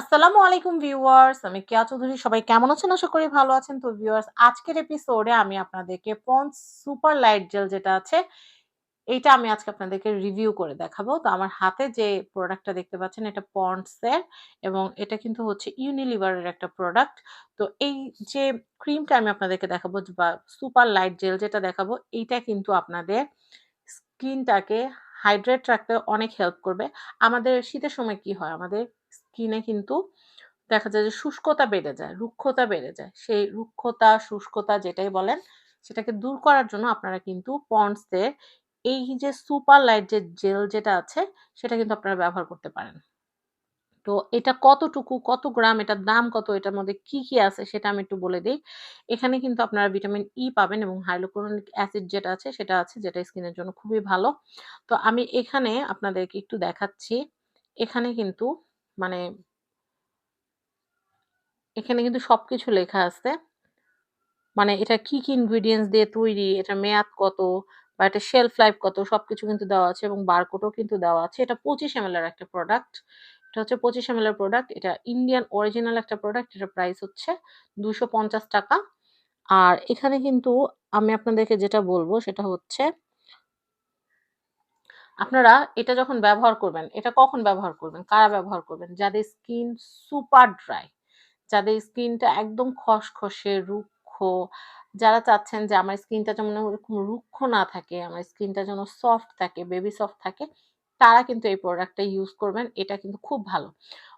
আসসালামু আলাইকুম ভিউয়ার্স, আমি কেয়া চৌধুরী, সবাই কেমন আছেন? আশা করি ভালো আছেন। তো ভিউয়ার্স, আজকের এপিসোডে আমি আপনাদেরকে পন্স সুপার লাইট জেল যেটা আছে, এইটা আমি আজকে আপনাদেরকে রিভিউ করে দেখাবো। তো আমার হাতে যে প্রোডাক্টটা দেখতে পাচ্ছেন, এটা পন্ডসের এবং এটা কিন্তু হচ্ছে ইউনিলিভারের একটা প্রোডাক্ট তো এই যে ক্রিমটা আমি আপনাদেরকে দেখাবো, বা সুপার লাইট জেল যেটা দেখাবো, এইটা কিন্তু আপনাদের স্কিনটাকে হাইড্রেট রাখতে অনেক হেল্প করবে। আমাদের শীতের সময় কি হয়? আমাদের স্কিনে কিন্তু দেখা যায় যে শুষ্কতা বেড়ে যায়, রুক্ষতা বেড়ে যায়। সেই রুক্ষতা, শুষ্কতা যেটাই বলেন, সেটাকে দূর করার জন্য আপনারা কিন্তু পন্ডসের এই যে সুপার লাইট যে জেল যেটা আছে, সেটা কিন্তু আপনারা ব্যবহার করতে পারেন। তো এটা কতটুকু, কত গ্রাম, এটার দাম কত, এটার মধ্যে কি কি আছে সেটা আমি একটু বলে দিই। এখানে কিন্তু আপনারা ভিটামিন ই পাবেন এবং হাইলোক্লোরিক অ্যাসিড যেটা আছে, সেটা আছে, যেটা স্কিনের জন্য খুবই ভালো। তো আমি এখানে আপনাদেরকে একটু দেখাচ্ছি। এখানে কিন্তু মানে এখানে কিন্তু সবকিছু লেখা আছে। মানে এটা কি কি ইনগ্রিডিয়েন্টস দিয়ে তৈরি এটা মেয়াদ কত বা এটা শেলফ লাইফ কত, সবকিছু কিন্তু দেওয়া আছে এবং বারকোডও কিন্তু দেওয়া আছে। এটা পঁচিশ এম এর একটা প্রোডাক্ট এটা হচ্ছে পঁচিশ এম এর প্রোডাক্ট এটা ইন্ডিয়ান অরিজিনাল একটা প্রোডাক্ট এটা প্রাইস হচ্ছে দুশো পঞ্চাশ টাকা। আর এখানে কিন্তু আমি আপনাদেরকে যেটা বলব সেটা হচ্ছে আপনারা এটা যখন ব্যবহার করবেন, এটা কখন ব্যবহার করবেন? কারা ব্যবহার করবেন? যাদের স্কিন সুপার ড্রাই, যাদের স্কিনটা একদম খসখসে, রুক্ষ, যারা চাচ্ছেন যে আমার স্কিনটা যেমন ওরকম রুক্ষ না থাকে, আমার স্কিনটা যেন সফট থাকে, বেবি সফট থাকে, তারা কিন্তু এই প্রোডাক্টটা ইউজ করবেন, এটা কিন্তু খুব ভালো।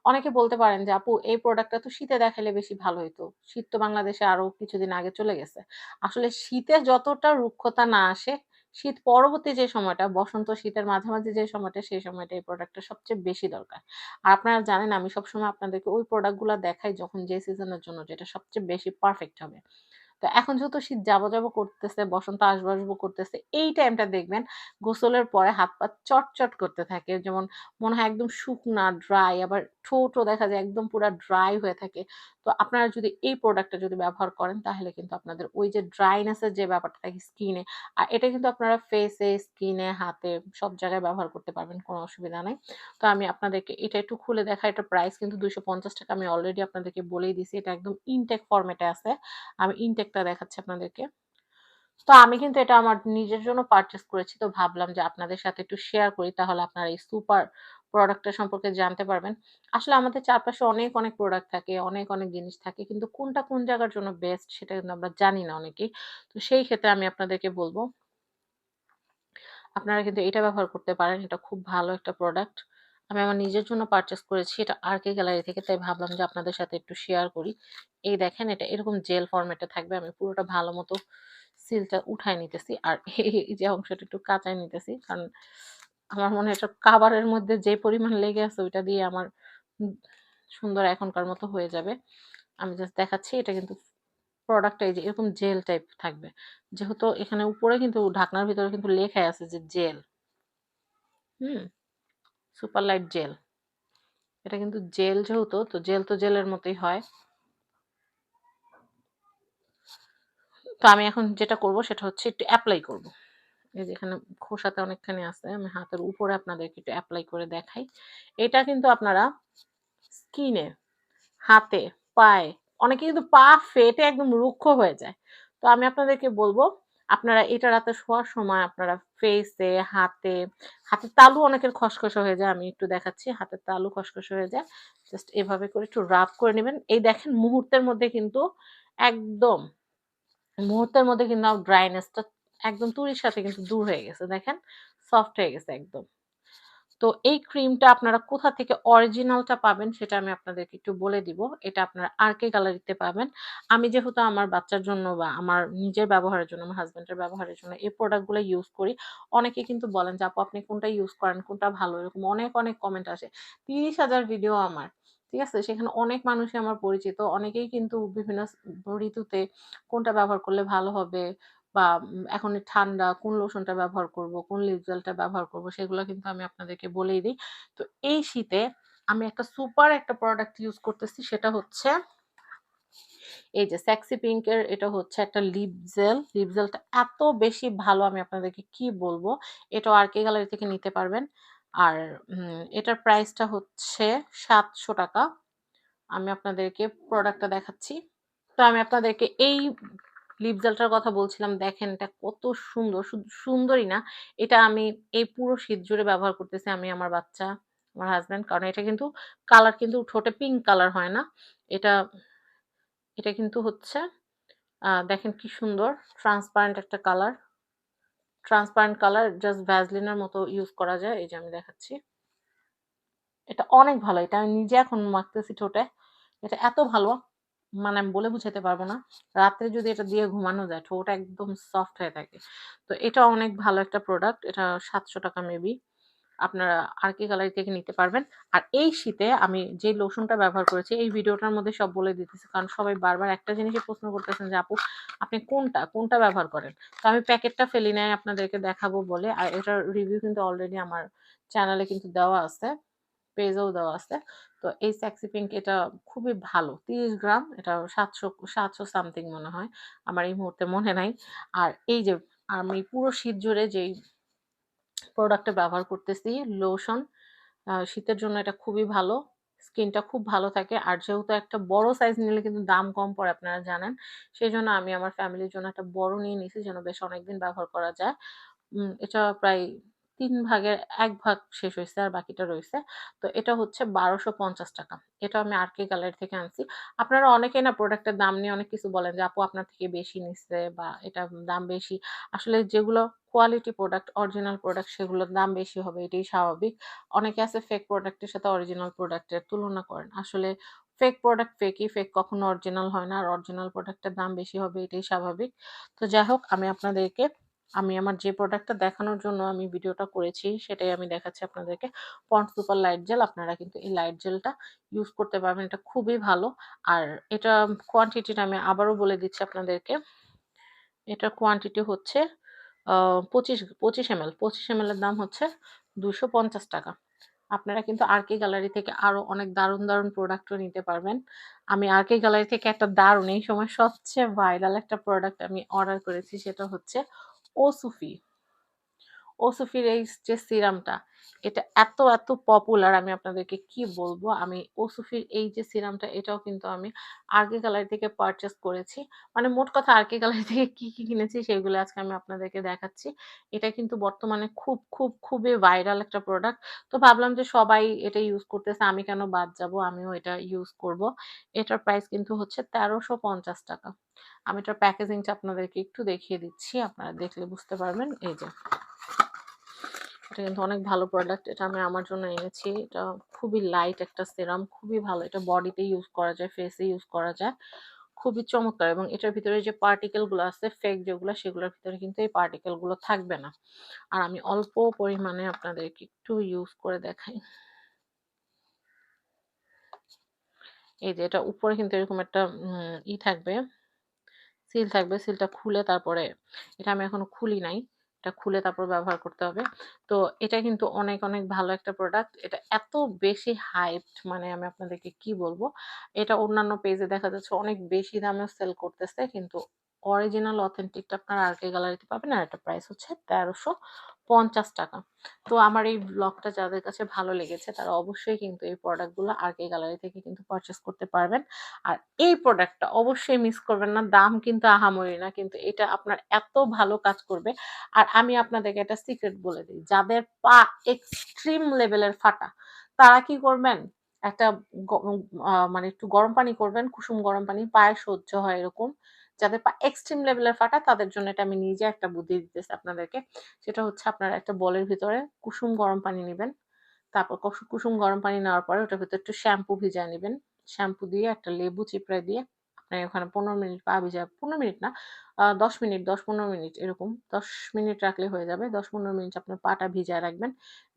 অনেকে বলতে পারেন যে, আপু, এই প্রোডাক্টটা তো শীতে দেখালে বেশি ভালো হতো শীত তো বাংলাদেশে আরও কিছুদিন আগে চলে গেছে। আসলে শীতে যতটা রুক্ষতা না আসে শীত পরবর্তী যে সময়টা, বসন্ত শীতের মাঝামাঝি যে সময়টা, সেই সময়টা এই প্রোডাক্টটা সবচেয়ে বেশি দরকার। আর আপনারা জানেন, আমি সবসময় আপনাদেরকে ওই প্রোডাক্টগুলো দেখাই যখন যে সিজনের জন্য, যেটা সবচেয়ে বেশি পারফেক্ট হবে। তো এখন যেহেতু শীত যাব যাব করতেছে, বসন্ত আসব আসব করতেছে, এই টাইমটা দেখবেন, গোসলের পরে হাত পা চটচট করতে থাকে। যেমন মনে হয় একদম শুকনা ড্রাই আবার ঠোঁটও দেখা যায় একদম পুরো ড্রাই হয়ে থাকে। তো আপনারা যদি এই প্রোডাক্টটা যদি ব্যবহার করেন, তাহলে কিন্তু আপনাদের ওই যে ড্রাইনেসের যে ব্যাপারটা থাকে স্কিনে আর এটা কিন্তু আপনারা ফেসে স্কিনে হাতে সব জায়গায় ব্যবহার করতে পারবেন, কোনো অসুবিধা নেই। তো আমি আপনাদেরকে এটা একটু খুলে দেখা এটা প্রাইস কিন্তু দুশো টাকা, আমি অলরেডি আপনাদেরকে বলেই দিছি এটা একদম ইনটেক ফরম্যাটে আছে। আমি ইনটেকটা দেখাচ্ছি আপনাদেরকে। তো আমি কিন্তু এটা আমার নিজের জন্য পারচেস করেছি, তো ভাবলাম যে আপনাদের সাথে একটু শেয়ার করি, তাহলে আপনারা এই সুপার প্রোডাক্টটা সম্পর্কে জানতে পারবেন। আসলে আমাদের চারপাশে অনেক অনেক প্রোডাক্ট থাকে, অনেক অনেক জিনিস থাকে, কিন্তু কোনটা কোন জায়গার জন্য বেস্ট সেটা কিন্তু আমরা জানি না অনেকেই। তো সেই ক্ষেত্রে আমি আপনাদেরকে বলব, আপনারা কিন্তু এটা ব্যবহার করতে পারেন, এটা খুব ভালো একটা প্রোডাক্ট আমি আমার নিজের জন্য পারচেস করেছি, এটা আর কে গ্যালারি থেকে, তাই ভাবলাম যে আপনাদের সাথে একটু শেয়ার করি। এই দেখেন, এটা এরকম জেল ফরম্যাটে থাকবে, আমি পুরোটা ভালো মতো সিলটা উঠায় নিতেছি। আর এই যে অংশটা একটু কাঁচাই নিতেছি, কারণ আমার মনে হয় কাবারের মধ্যে যে পরিমাণ লেগে আছে ওইটা দিয়ে আমার সুন্দর এখনকার মতো হয়ে যাবে। আমি জাস্ট দেখাচ্ছি, এটা কিন্তু প্রোডাক্টটা এই যে এরকম জেল টাইপ থাকবে। যেহেতু এখানে উপরে কিন্তু ঢাকনার ভিতরে কিন্তু লেখাই আছে যে gel hmm super light gel এটা কিন্তু জেল যেহেতু, তো জেল তো জেলের মতোই হয়। তো আমি এখন যেটা করব সেটা হচ্ছে একটু অ্যাপ্লাই করব। এই যে এখানে খোসাতে অনেকখানি আছে, আমি হাতের উপরে আপনাদেরকে একটু অ্যাপ্লাই করে দেখাই। এটা কিন্তু আপনারা স্কিনে হাতে, পায়ে, অনেকে কিন্তু পা ফেটে একদম রুক্ষ হয়ে যায়। তো আমি আপনাদেরকে বলব, আপনারা এটা রাতে শোয়ার সময় আপনারা ফেসে হাতে, হাতের তালু অনেকের খসখসে হয়ে যায়, আমি একটু দেখাচ্ছি, হাতের তালু খসখসে হয়ে যায় জাস্ট এভাবে করে একটু রাব করে নেবেন। এই দেখেন মুহূর্তের মধ্যে কিন্তু একদম, মুহূর্তের মধ্যে কিন্তু ড্রাইনেসটা একদম তুরির সাথে কিন্তু দূর হয়ে গেছে, দেখেন? সফট হয়ে গেছে একদম। তো এই ক্রিমটা আপনারা কোথা থেকে অরিজিনালটা পাবেন সেটা আমি আপনাদেরকে একটু বলে দিব। এটা আপনারা আর কে গ্যালারিতে পাবেন। আমি যেহেতু আমার বাচ্চার জন্য বা আমার নিজের ব্যবহারের জন্য, আমার হাজব্যান্ডের ব্যবহারের জন্য এই প্রোডাক্টগুলো ইউজ করি, অনেকে কিন্তু বলেন যে, আপু, আপনি কোনটা ইউজ করেন? কোনটা ভালো? এরকম অনেক অনেক কমেন্ট আসে। তিরিশ হাজার ভিডিও আমার, ঠিক আছে? সেখানে অনেক মানুষই আমার পরিচিত। অনেকেই কিন্তু বিভিন্ন ঋতুতে কোনটা ব্যবহার করলে ভালো হবে বা এখন ঠান্ডা কোন লোশনটা ব্যবহার করব, কোন লিপ জেলটা ব্যবহার করব সেগুলো কিন্তু আমি আপনাদেরকে বলেই দিই। তো এই শীতে আমি একটা সুপার একটা প্রোডাক্ট ইউজ করতেছি সেটা হচ্ছে এই যে সেক্সি পিঙ্কের এটা হচ্ছে একটা লিপ জেল। লিপ জেলটা এত বেশি ভালো আমি আপনাদেরকে কি বলব। এটা আর কে গ্যালারি থেকে নিতে পারবেন। আর এটার প্রাইসটা হচ্ছে ৳৭০০ আমি আপনাদেরকে প্রোডাক্টটা দেখাচ্ছি। তো আমি আপনাদেরকে এই লিপ জেলটার কথা বলছিলাম। দেখেন এটা কত সুন্দর। সুন্দরই না, এটা আমি এই পুরো শীত জুড়ে ব্যবহার করতেছি আমি, আমার বাচ্চা, আমার হাজব্যান্ড কারণ এটা কিন্তু কালার কিন্তু ঠোঁটে পিঙ্ক কালার হয় না। এটা এটা কিন্তু হচ্ছে দেখেন কি সুন্দর ট্রান্সপারেন্ট একটা কালার। ট্রান্সপারেন্ট কালার জাস্ট ভ্যাজলিনের মতো ইউজ করা যায়। এই যে আমি দেখাচ্ছি। এটা অনেক ভালো। এটা আমি নিজে এখন মাখতেছি ঠোঁটে। এটা এত ভালো মানে আমি বলে বুঝাতে পারব না। রাত্রে যদি এটা দিয়ে ঘুমানো যায়, ঠোঁট একদম সফট হয়ে থাকে। তো এটা অনেক ভালো একটা প্রোডাক্ট। এটা ৳৭০০ মেবি। আপনারা আরকি কালার থেকে নিতে পারবেন। আর এই শীতে আমি যে লোশনটা ব্যবহার করেছি, এই ভিডিওটার মধ্যে সব বলে দিতেছি। কারণ সবাই বারবার একটা জিনিসই প্রশ্ন করতেছেন যে, "আপু আপনি কোনটা, কোনটা ব্যবহার করেন?" তো আমি প্যাকেটটা ফেলি নাই আপনাদেরকে দেখাবো বলে। আর এটার রিভিউ কিন্তু অলরেডি আমার চ্যানেলে কিন্তু দেওয়া আছে। পেজেও দেওয়া আছে। তো এই সেক্সি পিঙ্ক এটা খুবই ভালো। ৩০ গ্রাম। এটা ৭০০ ৭০০ সামথিং মনে হয়। আমার এই মুহূর্তে মনে নাই। আর এই যে আমি পুরো শীত জুড়ে যেই প্রোডাক্টটা ব্যবহার করতেছি লোশন। শীতের জন্য এটা খুবই ভালো। স্কিনটা খুব ভালো থাকে। আর যেহেতু একটা বড় সাইজ নিলে কিন্তু দাম কম পড়ে, আপনারা জানেন। সেই জন্য আমি আমার ফ্যামিলির জন্য একটা বড় নিয়ে নিছি যেন বেশ অনেকদিন ব্যবহার করা যায়। এটা প্রায় ৩ ভাগের এক ভাগ শেষ হয়েছে আর বাকিটা রয়েছে তো এটা হচ্ছে ৳১২৫০ এটা আমি আরকি গ্যালারি থেকে আনছি। আপনারা অনেকেই না প্রোডাক্টের দাম নিয়ে অনেক কিছু বলেন যে, "আপু আপনার থেকে বেশি নিচ্ছে বা এটা দাম বেশি।" আসলে যেগুলো কোয়ালিটি প্রোডাক্ট, অরিজিনাল প্রোডাক্ট সেগুলোর দাম বেশি হবে এটাই স্বাভাবিক। অনেকে আছে ফেক প্রোডাক্টের সাথে অরিজিনাল প্রোডাক্টের তুলনা করেন। আসলে ফেক প্রোডাক্ট ফেকই, ফেক কখনো অরিজিনাল হয় না। আর অরিজিনাল প্রোডাক্টের দাম বেশি হবে এটাই স্বাভাবিক। তো যাই হোক আমি আপনাদেরকে আমি আমার যে প্রোডাক্টটা দেখানোর জন্য আমি ভিডিওটা করেছি সেটাই আমি দেখাচ্ছি আপনাদেরকে। Pond's super light gel. আপনারা কিন্তু এই লাইট জেলটা ইউজ করতে পারবেন। এটা খুবই ভালো। আর এটা কোয়ান্টিটিটা আমি আবারও বলে দিচ্ছি আপনাদেরকে। এটার কোয়ান্টিটি হচ্ছে পঁচিশ ২৫ ২৫ এমএল। ২৫ এমএল এর দাম হচ্ছে ৳২৫০ আপনারা কিন্তু আরকি গ্যালারি থেকে আরও অনেক দারুণ, দারুণ প্রোডাক্টও নিতে পারবেন। আমি আরকি গ্যালারি থেকে একটা দারুণ এই সময় সবচেয়ে ভাইরাল একটা প্রোডাক্ট আমি অর্ডার করেছি সেটা হচ্ছে ou sufi. ওসুফির এই যে সিরামটা, এটা এত, এত পপুলার আমি আপনাদেরকে কি বলব? আমি ওসুফির এই যে সিরামটা এটাও কিন্তু আমি আরকি গ্যালারি থেকে পারচেস করেছি। মানে মোট কথা আরকি গ্যালারি থেকে কি, কি কিনেছি সেগুলো আজকে আমি আপনাদেরকে দেখাচ্ছি। এটা কিন্তু বর্তমানে খুব, খুব, খুবই ভাইরাল একটা প্রোডাক্ট। তো ভাবলাম যে সবাই এটা ইউজ করতেছে, আমি কেন বাদ যাব? আমিও এটা ইউজ করব। এটার প্রাইস কিন্তু হচ্ছে ৳১৩৫০ আমি এটার প্যাকেজিংটা আপনাদেরকে একটু দেখিয়ে দিচ্ছি। আপনারা দেখলে বুঝতে পারবেন। এই যে। এটা কিন্তু অনেক ভালো প্রোডাক্ট। এটা আমি আমার জন্য এনেছি। এটা খুবই লাইট একটা সিরাম। খুবই ভালো। এটা বডিতে ইউজ করা যায়, ফেসে ইউজ করা যায়। খুবই চমৎকার এবং এটার ভিতরে যে পার্টিকেলগুলো আছে ফেক যেগুলো সেগুলোর ভিতরে কিন্তু এই পার্টিকেলগুলো থাকবে না। আর আমি অল্প পরিমাণে আপনাদেরকে একটু ইউজ করে দেখাই। এই যে এটা উপরে কিন্তু এরকম একটা ই থাকবে। সিল থাকবে। সিলটা খুলে তারপরে এটা আমি এখনও খুলি নাই। এটা খুলে তারপর ব্যবহার করতে হবে। তো এটা কিন্তু অনেক, অনেক ভালো একটা প্রোডাক্ট। এটা এত বেশি হাইপড মানে আমি আপনাদেরকে কি বলব? এটা অন্যান্য পেজে দেখা যাচ্ছে অনেক বেশি দামেও সেল করতেছে। কিন্তু অরিজিনাল অথেন্টিকটা আপনারা কে গ্যালারিতে পাবেন। আর এটা প্রাইস হচ্ছে ৳১৩৫০ তো আমার এই ব্লগটা যাদের কাছে ভালো লেগেছে তারা অবশ্যই কিন্তু এই প্রোডাক্টগুলো আরকি গ্যালারি থেকে কিন্তু পারচেজ করতে পারবেন। আর এই প্রোডাক্টটা অবশ্যই মিস করবেন না। দাম কিন্তু আহামরি না। কিন্তু এটা আপনার এত ভালো কাজ করবে। আর আমি আপনাদেরকে একটা সিক্রেট বলে দিই। যাদের পা এক্সট্রিম লেভেলের ফাটা, তারা কি করবেন? একটা মানে একটু গরম পানি করবেন, কুসুম গরম পানি, পায়ে সহ্য হয় এরকম। যাদের পা এক্সট্রিম লেভেলের ফাটা, তাদের জন্য এটা আমি নিজে একটা বুদ্ধি দিতেছি আপনাদেরকে। সেটা হচ্ছে আপনারা একটা বলের ভিতরে কুসুম গরম পানি নিবেন। তারপর কসু, কুসুম গরম পানি নেওয়ার পরে ওটার ভেতরে একটু শ্যাম্পু ভিজায় নিবেন। শ্যাম্পু দিয়ে একটা লেবু চিপড়ায় দিয়ে আপনি ওখানে ১৫ মিনিট পা ভিজায় ১৫ মিনিট না ১০ মিনিট, দশ পনেরো মিনিট এরকম ১০ মিনিট রাখলে হয়ে যাবে। দশ পনেরো মিনিট আপনার পাটা ভিজায় রাখবেন।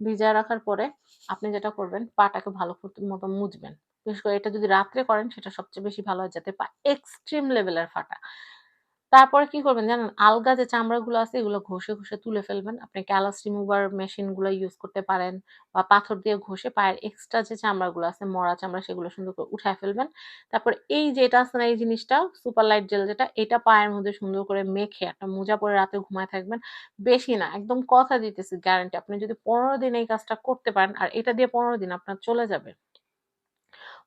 ভিজায় রাখার পরে আপনি যেটা করবেন, পাটাকে ভালো মতো মুছবেন। বিশেষ করে এটা যদি রাত্রে করেন সেটা সবচেয়ে বেশি ভালো হয় যাতে পা এক্সট্রিম লেভেলের ফাটা। তারপরে কি করবেন জানেন? আলগা যে চামড়াগুলো আছে এগুলো ঘষে, ঘষে তুলে ফেলবেন। আপনি ক্যালাস রিমুভার মেশিনগুলো ইউজ করতে পারেন বা পাথর দিয়ে ঘষে পায়ের এক্সট্রা যে চামড়াগুলো আছে, মরা চামড়া সেগুলো সুন্দর করে উঠায় ফেলবেন। তারপর এই যে এটা আছে না এই জিনিসটা সুপার লাইট জেল যেটা এটা পায়ের মধ্যে সুন্দর করে মেখে একটা মোজা পরে রাতে ঘুমায় থাকবেন। বেশি না একদম কথা দিতেছি গ্যারান্টি। আপনি যদি ১৫ দিন এই কাজটা করতে পারেন আর এটা দিয়ে ১৫ দিন আপনার চলে যাবে।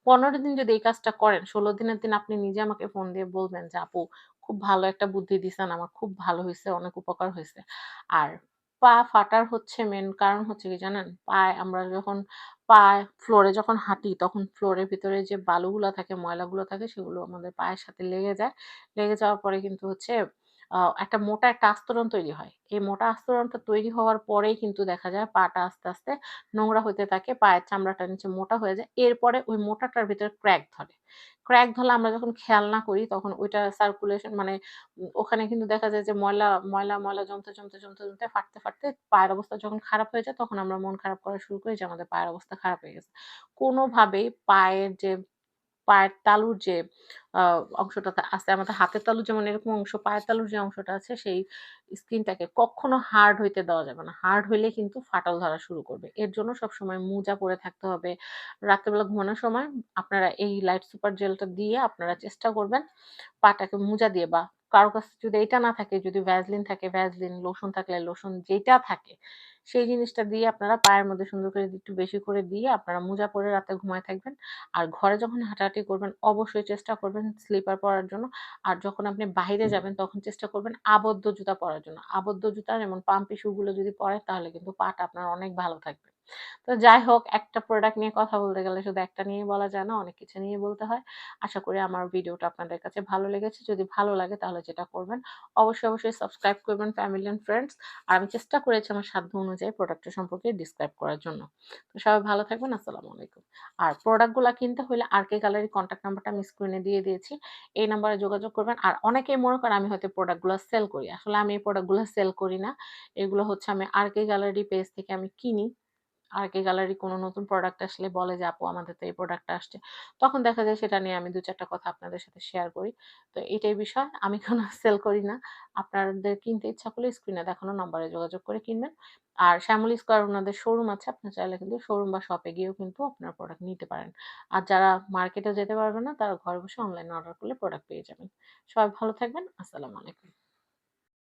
15 দিন যদি এই কাজটা করেন, 16 দিনের দিন আপনি নিজে আমাকে ফোন দিয়ে বলবেন যে, "আপু খুব ভালো একটা বুদ্ধি দিছেন, আমার খুব ভালো হয়েছে অনেক উপকার হয়েছে আর পা ফাটার হচ্ছে মেন কারণ হচ্ছে কি জানেন? পায়ে আমরা যখন পায়ে ফ্লোরে যখন হাঁটি তখন ফ্লোরের ভিতরে যে বালুগুলো থাকে, ময়লাগুলো থাকে সেগুলো আমাদের পায়ের সাথে লেগে যায়। লেগে যাওয়ার পরে কিন্তু হচ্ছে একটা মোটা একটা আস্তরণ তৈরি হয়। এই মোটা আস্তরণটা তৈরি হওয়ার পরেই কিন্তু দেখা যায় পাটা আস্তে, আস্তে নোংরা হইতে থাকে, পায়ের চামড়াটা নিচে মোটা হয়ে যায়। এরপরে ওই মোটাটার ভিতরে ক্র্যাক ধরে। ক্র্যাক ধরলে আমরা যখন খেয়াল না করি তখন ওইটা সার্কুলেশন মানে ওখানে কিন্তু দেখা যায় যে ময়লা, ময়লা, ময়লা জমতে, জমতে, জমতে, জমতে ফাটতে, ফাটতে পায়ের অবস্থা যখন খারাপ হয়ে যায় তখন আমরা মন খারাপ করা শুরু করি যে আমাদের পায়ের অবস্থা খারাপ হয়ে গেছে। কোনোভাবেই পায়ের যে পায়ের তালুর যে অংশটা আছে, আমাদের হাতের তালুর যেমন এরকম অংশ, পায়ের তালুর যে অংশটা আছে সেই স্কিনটাকে কখনো হার্ড হইতে দেওয়া যাবে না। হার্ড হইলে কিন্তু ফাটল ধরা শুরু করবে। এর জন্য সবসময় মোজা পরে থাকতে হবে। রাত্রেবেলা ঘুমানোর সময় আপনারা এই লাইট সুপার জেলটা দিয়ে আপনারা চেষ্টা করবেন পাটাকে মোজা দিয়ে বা কারও কাছে যদি এটা না থাকে, যদি ভ্যাজলিন থাকে ভ্যাজলিন লোশন থাকলে লোশন যেটা থাকে সেই জিনিসটা দিয়ে আপনারা পায়ের মধ্যে সুন্দর করে একটু বেশি করে দিয়ে আপনারা মোজা পরে রাতে ঘুমায় থাকবেন। আর ঘরে যখন হাঁটাহাঁটি করবেন অবশ্যই চেষ্টা করবেন স্লিপার পরার জন্য। আর যখন আপনি বাইরে যাবেন তখন চেষ্টা করবেন আবদ্ধ জুতা পরার জন্য। আবদ্ধ জুতা যেমন পাম্পি শু গুলো যদি পরেন তাহলে কিন্তু পাটা আপনার অনেক ভালো থাকবে। তো যাই হোক একটা প্রোডাক্ট নিয়ে কথা বলতে গেলে শুধু একটা নিয়ে বলা যায় না, অনেক কিছু নিয়ে বলতে হয়। আশা করি আমার ভিডিওটা আপনাদের কাছে ভালো লেগেছে। যদি ভালো লাগে তাহলে যেটা করবেন অবশ্যই, অবশ্যই সাবস্ক্রাইব করবেন ফ্যামিলি অ্যান্ড ফ্রেন্ডস। আর আমি চেষ্টা করেছি আমার সাধ্য অনুযায়ী প্রোডাক্টের সম্পর্কে ডিসক্রাইব করার জন্য। তো সবাই ভালো থাকবেন। আসসালামু আলাইকুম। আর প্রোডাক্টগুলা কিনতে হলে আরকে গ্যালারি কন্ট্যাক্ট নাম্বারটা আমি স্ক্রিনে দিয়ে দিয়েছি। এই নাম্বারে যোগাযোগ করবেন। আর অনেকেই মনে করেন আমি হয়তো প্রোডাক্টগুলা সেল করি। আসলে আমি এই প্রোডাক্টগুলা সেল করি না। এগুলো হচ্ছে আমি আরকে গ্যালারি পেজ থেকে আমি কিনি। আরকে গ্যালারি কোনো নতুন প্রোডাক্ট আসলে বলে যে, "আপু আমাদের তো এই প্রোডাক্টটা আসছে।" তখন দেখা যায় সেটা নিয়ে আমি দু চারটা কথা আপনাদের সাথে শেয়ার করি। তো এটাই বিষয়। আমি কোনো সেল করি না। আপনাদের কিনতে ইচ্ছা করলে স্ক্রিনে দেখানো নাম্বারে যোগাযোগ করে কিনবেন। আর শ্যামলী স্কোয়ার ওনাদের শোরুম আছে। আপনার চাইলে কিন্তু শোরুম বা শপে গিয়েও কিন্তু আপনার প্রোডাক্ট নিতে পারেন। আর যারা মার্কেটে যেতে পারবে না তারা ঘরে বসে অনলাইনে অর্ডার করলে প্রোডাক্ট পেয়ে যাবেন। সবাই ভালো থাকবেন। আসসালামু আলাইকুম।